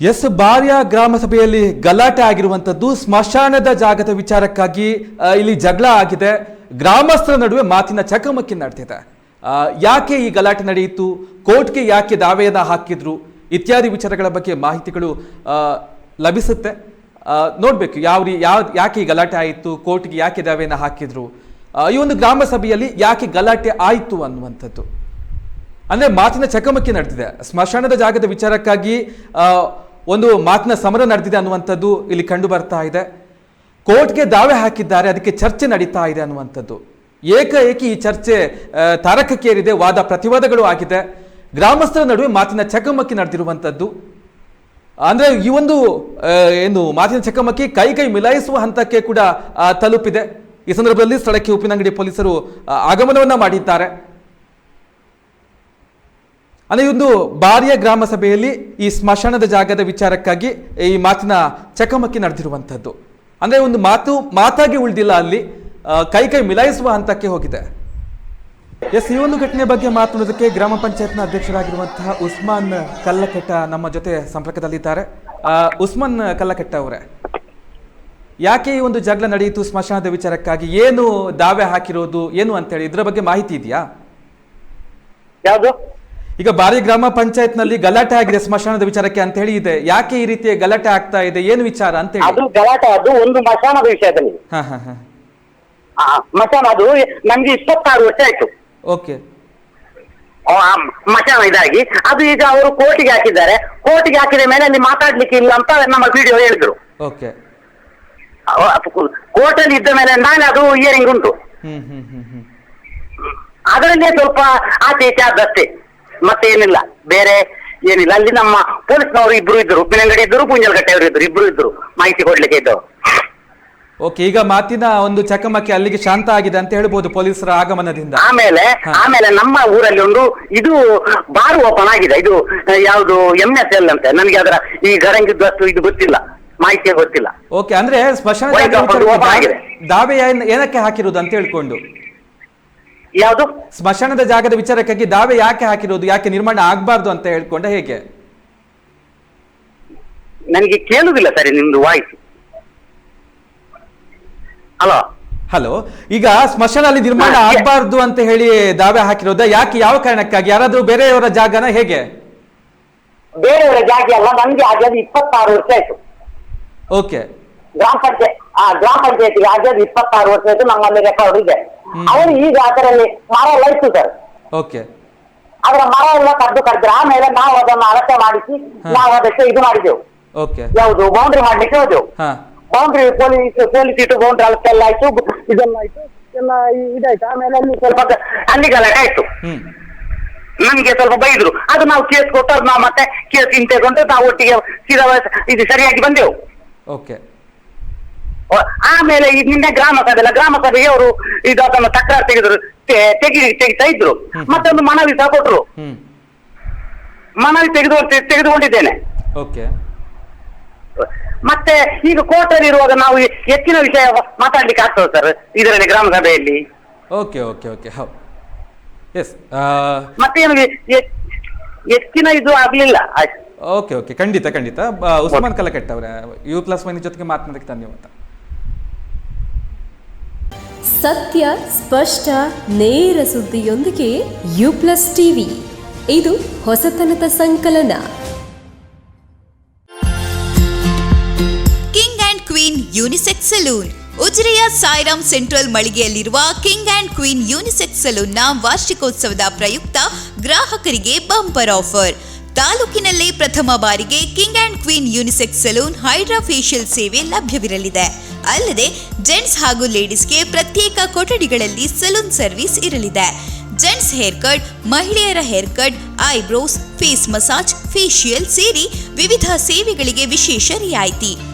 S ಬಾರ್ಯ ಗ್ರಾಮ ಸಭೆಯಲ್ಲಿ ಗಲಾಟೆ ಆಗಿರುವಂತದ್ದು ಸ್ಮಶಾನದ ಜಾಗದ ವಿಚಾರಕ್ಕಾಗಿ ಇಲ್ಲಿ ಜಗಳ ಆಗಿದೆ. ಗ್ರಾಮಸ್ಥರ ನಡುವೆ ಮಾತಿನ ಚಕಮಕಿ ನಡೆದಿದೆ. ಯಾಕೆ ಈ ಗಲಾಟೆ ನಡೆಯಿತು? ಕೋರ್ಟ್ಗೆ ಯಾಕೆ ದಾವೆಯನ್ನು ಹಾಕಿದ್ರು? ಇತ್ಯಾದಿ ವಿಚಾರಗಳ ಬಗ್ಗೆ ಮಾಹಿತಿಗಳು ಲಭಿಸುತ್ತೆ. ನೋಡಬೇಕು ಯಾವ ರೀ, ಯಾವ, ಯಾಕೆ ಈ ಗಲಾಟೆ ಆಯಿತು? ಕೋರ್ಟ್ಗೆ ಯಾಕೆ ದಾವೆಯನ್ನು ಹಾಕಿದ್ರು? ಈ ಒಂದು ಗ್ರಾಮ ಸಭೆಯಲ್ಲಿ ಯಾಕೆ ಗಲಾಟೆ ಆಯಿತು ಅನ್ನುವಂಥದ್ದು. ಅಂದ್ರೆ ಮಾತಿನ ಚಕಮಕಿ ನಡೆದಿದೆ. ಸ್ಮಶಾನದ ಜಾಗದ ವಿಚಾರಕ್ಕಾಗಿ ಒಂದು ಮಾತಿನ ಸಮರ ನಡೆದಿದೆ ಅನ್ನುವಂಥದ್ದು ಇಲ್ಲಿ ಕಂಡು ಬರ್ತಾ ಇದೆ. ಕೋರ್ಟ್ಗೆ ದಾವೆ ಹಾಕಿದ್ದಾರೆ, ಅದಕ್ಕೆ ಚರ್ಚೆ ನಡೀತಾ ಇದೆ ಅನ್ನುವಂಥದ್ದು. ಏಕಾಏಕಿ ಈ ಚರ್ಚೆ ತಾರಕಕ್ಕೇರಿದೆ, ವಾದ ಪ್ರತಿವಾದಗಳು ಆಗಿದೆ. ಗ್ರಾಮಸ್ಥರ ನಡುವೆ ಮಾತಿನ ಚಕಮಕಿ ನಡೆದಿರುವಂಥದ್ದು. ಅಂದರೆ ಈ ಒಂದು ಏನು ಮಾತಿನ ಚಕಮಕಿ ಕೈ ಕೈ ಮಿಲಾಯಿಸುವ ಹಂತಕ್ಕೆ ಕೂಡ ತಲುಪಿದೆ. ಈ ಸಂದರ್ಭದಲ್ಲಿ ಸ್ಥಳಕ್ಕೆ ಉಪ್ಪಿನಂಗಡಿ ಪೊಲೀಸರು ಆಗಮನವನ್ನ ಮಾಡಿದ್ದಾರೆ. ಅಂದ್ರೆ ಒಂದು ಬಾರಿಯ ಗ್ರಾಮ ಸಭೆಯಲ್ಲಿ ಈ ಸ್ಮಶಾನದ ಜಾಗದ ವಿಚಾರಕ್ಕಾಗಿ ಈ ಮಾತಿನ ಚಕಮಕಿ ನಡೆದಿರುವಂಥದ್ದು. ಅಂದರೆ ಒಂದು ಮಾತು, ಮಾತಾಗಿ ಉಳಿದಿಲ್ಲ ಅಲ್ಲಿ ಕೈ ಕೈ ಮಿಲಾಯಿಸುವ ಹಂತಕ್ಕೆ ಹೋಗಿದೆ. ಎಸ್, ಈ ಒಂದು ಘಟನೆ ಬಗ್ಗೆ ಮಾತನಾಡೋದಕ್ಕೆ ಗ್ರಾಮ ಪಂಚಾಯತ್ನ ಅಧ್ಯಕ್ಷರಾಗಿರುವಂತಹ ಉಸ್ಮಾನ್ ಕಲ್ಲಕಟ್ಟ ನಮ್ಮ ಜೊತೆ ಸಂಪರ್ಕದಲ್ಲಿದ್ದಾರೆ. ಉಸ್ಮಾನ್ ಕಲ್ಲಕಟ್ಟ ಅವರೇ, ಯಾಕೆ ಈ ಒಂದು ಜಗಳ ನಡೆಯಿತು ಸ್ಮಶಾನದ ವಿಚಾರಕ್ಕಾಗಿ? ಏನು ದಾವೆ ಹಾಕಿರೋದು, ಏನು ಅಂತೇಳಿ? ಇದರ ಬಗ್ಗೆ ಮಾಹಿತಿ ಇದೆಯಾ? ಯಾವುದು? ಈಗ ಬಾರಿ ಗ್ರಾಮ ಪಂಚಾಯತ್ನಲ್ಲಿ ಗಲಾಟೆ ಆಗಿದೆ ಸ್ಮಶಾನದ ವಿಚಾರಕ್ಕೆ ಅಂತ ಹೇಳಿ ಇದೆ. ಯಾಕೆ ಈ ರೀತಿಯ ಗಲಾಟೆ ಆಗ್ತಾ ಇದೆ? ಏನು ವಿಚಾರ ಅಂತ ಹೇಳಿ. ಅದು ಗಲಾಟೆ ಅದು ಒಂದು ಮಶಾನದ ವಿಷಯದಲ್ಲಿ. ಹಾ ಹಾ ಹಾ. ಆ, ಮಶಾನ ಅದು ನಮ್ಗೆ ಇಪ್ಪತ್ತಾರು ವರ್ಷ ಆಯ್ತು. ಓಕೆ. ಆ, ಮಶಾನ ಇದಾಗಿ. ಅದು ಈಗ ಅವರು ಕೋರ್ಟಿಗೆ ಹಾಕಿದ್ದಾರೆ. ಕೋರ್ಟಿಗೆ ಹಾಕಿದ ಮೇಲೆ ಅಲ್ಲಿ ಮಾತಾಡ್ಲಿಕ್ಕೆ ಇಲ್ಲ ಅಂತ ನಮ್ಮ ವಿಡಿಯೋ ಹೇಳಿದ್ರು. ಓಕೆ. ಕೋರ್ಟ್ ಅಲ್ಲಿ ಇದ್ದ ಮೇಲೆ ನಾನು ಅದು ಇಯರಿಂಗ್ ಉಂಟು. ಹ್ಮ್ ಹ್ಮ್ ಹ್ಮ್ ಹ್ಮ್. ಅದರಲ್ಲೇ ಸ್ವಲ್ಪ ಆಚೆ ಈಚೆ ಆದಷ್ಟೇ ಮತ್ತೆ ಏನಿಲ್ಲ. ಬೇರೆ ಏನಿಲ್ಲ. ಅಲ್ಲಿ ನಮ್ಮ ಪೊಲೀಸ್ನವರು ಇಬ್ರು ಇದ್ರು. ಉಪ್ಪಿನಂಗಡಿ ಇದ್ರು ಪುಂಜಲ್ಗಟ್ಟೆ ಅವರು ಇದ್ರು ಇಬ್ರು ಇದ್ರು. ಮಾಹಿತಿ ಕೊಡ್ಲಿಕ್ಕೆ ಇದ್ದು ಓಕೆ ಈಗ ಮಾತಿನ ಒಂದು ಚಕಮಕಿ ಅಲ್ಲಿಗೆ ಶಾಂತ ಆಗಿದೆ ಅಂತ ಹೇಳ್ಬೋದು ಪೊಲೀಸರ ಆಗಮನದಿಂದ. ಆಮೇಲೆ ಆಮೇಲೆ ನಮ್ಮ ಊರಲ್ಲಿ ಒಂದು ಇದು ಬಾರ್ ಓಪನ್ ಆಗಿದೆ. ಇದು ಯಾವುದು ಎಂ ಎಸ್ ಎಲ್ ಅಂತ. ನನಗೆ ಅದರ ಈ ಗರಂಗಿದ್ದಷ್ಟು ಇದು ಗೊತ್ತಿಲ್ಲ. ಮಾಹಿತಿ ಗೊತ್ತಿಲ್ಲ. ಓಕೆ ಅಂದ್ರೆ ಸ್ಮಶಾನ ಆಗಿದೆ. ದಾವೆ- ದಾವೆ ಏನಕ್ಕೆ ಹಾಕಿರೋದು ಅಂತ ಹೇಳ್ಕೊಂಡು. ಯಾವುದು? ಸ್ಮಶಾನದ ಜಾಗದ ವಿಚಾರಕ್ಕಾಗಿ ದಾವೆ ಯಾಕೆ ಹಾಕಿರೋದು ಯಾಕೆ ನಿರ್ಮಾಣ ಆಗ್ಬಾರ್ದು ಅಂತ ಹೇಳ್ಕೊಂಡ ಹೇಗೆ? ನನಗೆ ಕೇಳುದಿಲ್ಲ ಸರಿ ನಿಮ್ದು ವಾಯ್ಸ್ ಹಲೋ ಹಲೋ ಈಗ ಸ್ಮಶಾನ ಅಲ್ಲಿ ನಿರ್ಮಾಣ ಆಗಬಾರ್ದು ಅಂತ ಹೇಳಿ ದಾವೆ ಹಾಕಿರೋದ? ಯಾಕೆ ಯಾವ ಕಾರಣಕ್ಕಾಗಿ? ಯಾರಾದ್ರೂ ಬೇರೆಯವರ ಜಾಗನ ಹೇಗೆ? ಬೇರೆಯವರ ಜಾಗ ಅಲ್ಲ ನನ್ಗೆ ಆಗ್ಯಾದ ಇಪ್ಪತ್ತಾರು ವರ್ಷ ಆಯ್ತು. ಓಕೆ ಗ್ರಾಮ ಪಂಚಾಯತ್ ಆ ಗ್ರಾಮ ಪಂಚಾಯತಿಗೆ ಆಗ್ಯಾದ ಇಪ್ಪತ್ತಾರು ವರ್ಷ ಆಯ್ತು ನಮ್ಮಲ್ಲಿ ರೆಕಾರ್ಡ್ ಇದೆ. ಅವರು ಈಗ ಅದರಲ್ಲಿ ಮರ ಎಲ್ಲ ಇತ್ತು ಸರ್ ಓಕೆ ಅದರ ಮರ ಎಲ್ಲ ಕದ್ದು ಕಡ್ದ್ರು ಆಮೇಲೆ ನಾವು ಅದನ್ನ ಅಳತೆ ಮಾಡಿಸಿ. ನಾವು ಅದಕ್ಕೆ ಇದು ಮಾಡಿದೆವು. ಓಕೆ. ಯಾವುದು? ಬೌಂಡ್ರಿ ಮಾಡ್ಲಿಕ್ಕೆ ಹೋದೆವು. ಹಾ. ಬೌಂಡ್ರಿ ಪೊಲೀಸ್ ಪೊಲೀಸ್ ಇಟ್ಟು ಬೌಂಡ್ರಿ ಅಳತೆ ಎಲ್ಲ ಆಯ್ತು ಇದೆಲ್ಲ ಆಯ್ತು ಎಲ್ಲ ಇದಾಯ್ತು. ಆಮೇಲೆ ಅಲ್ಲಿ ಸ್ವಲ್ಪ ಅಲ್ಲಿ ಗಲಾಟೆ ಆಯ್ತು. ಹ್ಮ್. ನಮ್ಗೆ ಸ್ವಲ್ಪ ಬೈದ್ರು. ಅದು ನಾವು ಕೇಸ್ ಕೊಟ್ಟು ಅದು ನಾವು ಮತ್ತೆ ಕೇಸ್ ಹಿಂತೆಗೊಂಡು ನಾವು ಒಟ್ಟಿಗೆ ಸೀದಾ ಇದು ಸರಿಯಾಗಿ ಬಂದೆವು. ಓಕೆ. ಆಮೇಲೆ ಈ ನಿನ್ನೆ ಗ್ರಾಮ ಸಭೆ ಅಲ್ಲ ಗ್ರಾಮ ಸಭೆಗೆ ಅವರು ಇದು ಅದನ್ನು ತಕರಾರು ತೆಗೆದ್ರು ತೆಗಿ ತೆಗಿತಾ ಇದ್ರು. ಮತ್ತೊಂದು ಮನವಿ ಸಹ ಕೊಟ್ರು. ಮನವಿ ತೆಗೆದು ತೆಗೆದುಕೊಂಡಿದ್ದೇನೆ. ಓಕೆ. ಮತ್ತೆ ಈಗ ಕೋರ್ಟಲ್ಲಿ ಇರುವಾಗ ನಾವು ಹೆಚ್ಚಿನ ವಿಷಯ ಮಾತಾಡ್ಲಿಕ್ಕೆ ಆಗ್ತದೆ ಸರ್ ಇದರಲ್ಲಿ ಗ್ರಾಮ ಸಭೆಯಲ್ಲಿ? Okay okay okay. ಹೌದು ಎಸ್ ಮತ್ತೇನು ಹೆಚ್ಚಿನ ಇದು ಆಗ್ಲಿಲ್ಲ. Okay okay. ಖಂಡಿತ ಖಂಡಿತ. ಉಸ್ಮಾನ್ ಕಲಕಟ್ಟ ಅವರ ಯು ಪ್ಲಸ್ ಮೈನ್ ಜೊತೆಗೆ ಮಾತನಾಡಕ್ಕೆ ಧನ್ಯವಾದ. ಸತ್ಯ, ಸ್ಪಷ್ಟ, ನೇರ ಸುದ್ದಿಯೊಂದಿಗೆ ಯು ಪ್ಲಸ್ ಟಿವಿ. ಇದು ಹೊಸತನದ ಸಂಕಲನ. King and queen unisex salon. ಉಜಿರೆಯ Sairam central ಮಳಿಗೆಯಲ್ಲಿರುವ ಕಿಂಗ್ ಅಂಡ್ ಕ್ವೀನ್ ಯೂನಿಸೆಕ್ಸ್ ಸಲೂನ್ನ ವಾರ್ಷಿಕೋತ್ಸವದ ಪ್ರಯುಕ್ತ ಗ್ರಾಹಕರಿಗೆ ಬಂಪರ್ ಆಫರ್. ತಾಲೂಕಿನಲ್ಲೇ ಪ್ರಥಮ ಬಾರಿಗೆ king and queen unisex salon hydra facial ಸೇವೆ ಲಭ್ಯವಿರಲಿದೆ. ಅಲ್ಲದೆ, ಜೆಂಟ್ಸ್ ಹಾಗೂ ಲೇಡೀಸ್ಗೆ ಪ್ರತ್ಯೇಕ ಕೊಠಡಿಗಳಲ್ಲಿ ಸಲೂನ್ ಸರ್ವಿಸ್ ಇರಲಿದೆ. ಜೆಂಟ್ಸ್ ಹೇರ್ ಕಟ್, ಮಹಿಳೆಯರ hair cut, eyebrows, face massage, facial ಸೇರಿ ವಿವಿಧ ಸೇವೆಗಳಿಗೆ ವಿಶೇಷ ರಿಯಾಯಿತಿ.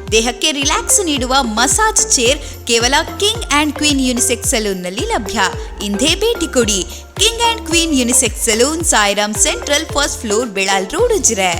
ದೇಹಕ್ಕೆ ರಿಲ್ಯಾಕ್ಸ್ ನೀಡುವ ಮಸಾಜ್ ಚೇರ್ ಕೇವಲ ಕಿಂಗ್ ಅಂಡ್ ಕ್ವೀನ್ ಯೂನಿಸೆಕ್ಸ್ ಸಲೂನ್ನಲ್ಲಿ ಲಭ್ಯ. ಇಂದೇ ಭೇಟಿ ಕೊಡಿ. King and queen unisex salon, Sairam central, first floor Belal road, Ujire.